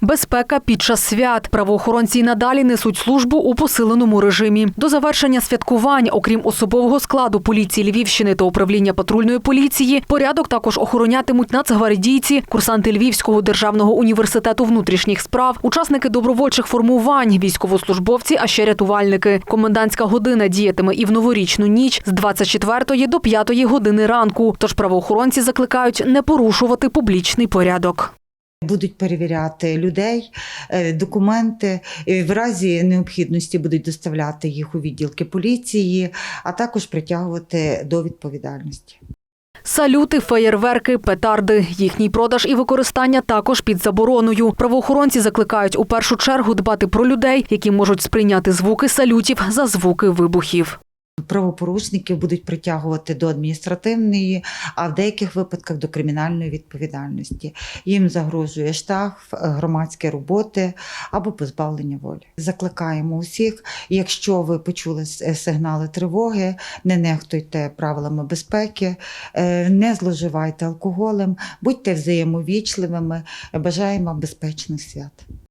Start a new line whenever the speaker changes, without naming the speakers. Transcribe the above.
Безпека під час свят. Правоохоронці й надалі несуть службу у посиленому режимі. До завершення святкувань, окрім особового складу поліції Львівщини та управління патрульної поліції, порядок також охоронятимуть нацгвардійці, курсанти Львівського державного університету внутрішніх справ, учасники добровольчих формувань, військовослужбовці, а ще рятувальники. Комендантська година діятиме і в новорічну ніч з 24 до 5 години ранку. Тож правоохоронці закликають не порушувати публічний порядок.
Будуть перевіряти людей, е, документи. і В разі необхідності будуть доставляти їх у відділки поліції, а також притягувати до відповідальності.
Салюти, феєрверки, петарди. Їхній продаж і використання також під забороною. Правоохоронці закликають у першу чергу дбати про людей, які можуть сприйняти звуки салютів за звуки вибухів.
Правопорушників будуть притягувати до адміністративної, а в деяких випадках до кримінальної відповідальності. Їм загрожує штраф, е, громадські роботи або позбавлення волі. Закликаємо усіх, якщо ви почули сигнали тривоги, не нехтуйте правилами безпеки, е, не зловживайте алкоголем, будьте взаємовічливими. Бажаємо безпечних свят.